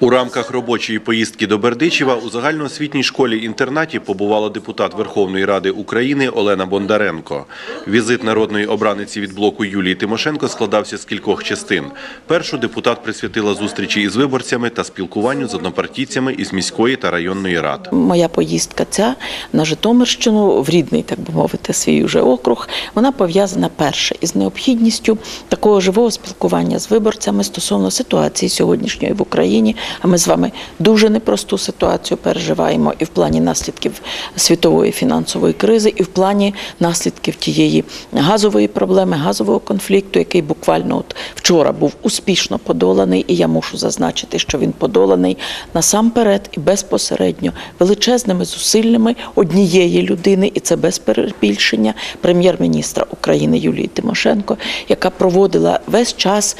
У рамках робочої поїздки до Бердичева у загальноосвітній школі-інтернаті побувала депутат Верховної Ради України Олена Бондаренко. Візит народної обраниці від блоку Юлії Тимошенко складався з кількох частин. Першу депутат присвятила зустрічі із виборцями та спілкуванню з однопартійцями із міської та районної рад. Моя поїздка ця на Житомирщину, в рідний, так би мовити, свій уже округ, вона пов'язана перше із необхідністю такого живого спілкування з виборцями стосовно ситуації сьогоднішньої в Україні. А ми з вами дуже непросту ситуацію переживаємо і в плані наслідків світової фінансової кризи, і в плані наслідків тієї газової проблеми, газового конфлікту, який буквально от вчора був успішно подоланий. І я мушу зазначити, що він подоланий насамперед і безпосередньо величезними зусиллями однієї людини, і це без перебільшення прем'єр-міністра України Юлії Тимошенко, яка проводила весь час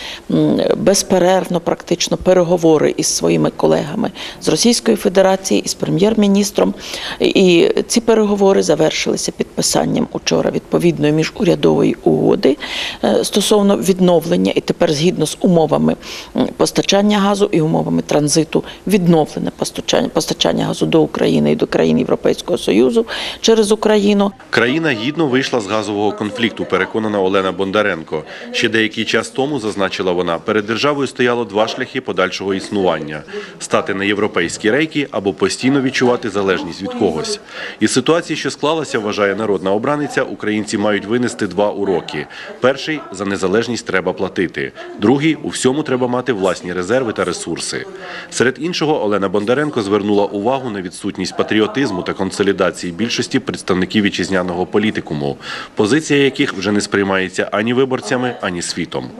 безперервно, практично переговори із своїми колегами з Російської Федерації із прем'єр-міністром. І ці переговори завершилися підписанням учора відповідної міжурядової угоди е, стосовно відновлення, і тепер згідно з умовами постачання газу і умовами транзиту відновлене постачання, постачання газу до України і до країн Європейського Союзу через Україну. Країна гідно вийшла з газового конфлікту, переконана Олена Бондаренко. Ще деякий час тому, зазначила вона, перед державою стояло два шляхи подальшого існування – стати на європейські рейки або постійно відчувати залежність від когось. Із ситуації, що склалася, вважає народна обраниця, українці мають винести два уроки. Перший – за незалежність треба платити. Другий – у всьому треба мати власні резерви та ресурси. Серед іншого, Олена Бондаренко звернула увагу на відсутність патріотизму та консолідації більшості представників вітчизняного політикуму, позиція яких вже не сприймається ані виборцями, ані світом.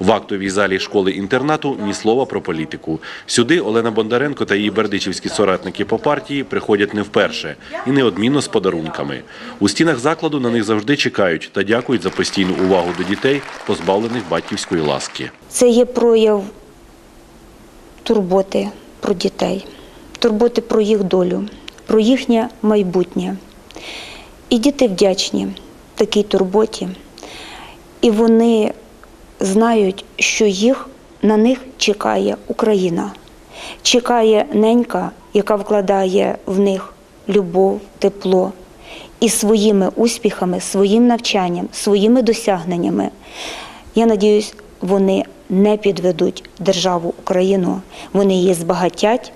В актовій залі школи-інтернату ні слова про політику. Сюди Олена Бондаренко та її бердичівські соратники по партії приходять не вперше і неодмінно з подарунками. У стінах закладу на них завжди чекають та дякують за постійну увагу до дітей, позбавлених батьківської ласки. Це є прояв турботи про дітей, турботи про їх долю, про їхнє майбутнє. І діти вдячні такій турботі, і вони знають, що їх на них чекає Україна, чекає ненька, яка вкладає в них любов, тепло. І своїми успіхами, своїм навчанням, своїми досягненнями, я надіюсь, вони не підведуть державу Україну, вони її збагатять,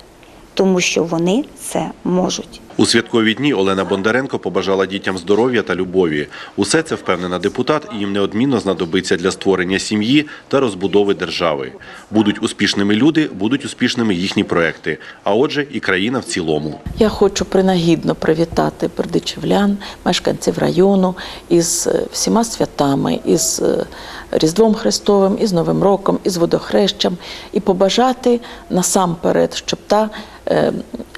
тому що вони це можуть. У святкові дні Олена Бондаренко побажала дітям здоров'я та любові. Усе це впевнена депутат, їм неодмінно знадобиться для створення сім'ї та розбудови держави. Будуть успішними люди, будуть успішними їхні проекти. А отже, і країна в цілому. Я хочу принагідно привітати бердичівлян, мешканців району із е, всіма святами, із е, Різдвом Христовим, із Новим роком, із водохрещем, і побажати насамперед, щоб та е,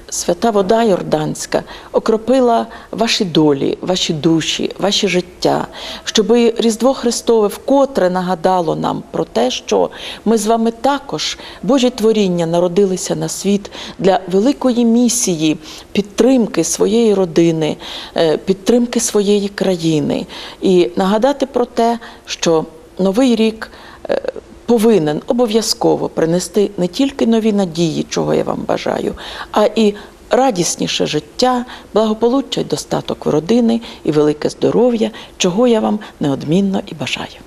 свята вода Йорданська окропила ваші долі, ваші душі, ваші життя, щоб Різдво Христове вкотре нагадало нам про те, що ми з вами також, Божі творіння, народилися на світ для великої місії підтримки своєї родини, е, підтримки своєї країни. І нагадати про те, що Новий рік е, повинен обов'язково принести не тільки нові надії, чого я вам бажаю, а і радісніше життя, благополуччя й достаток в родини і велике здоров'я, чого я вам неодмінно і бажаю.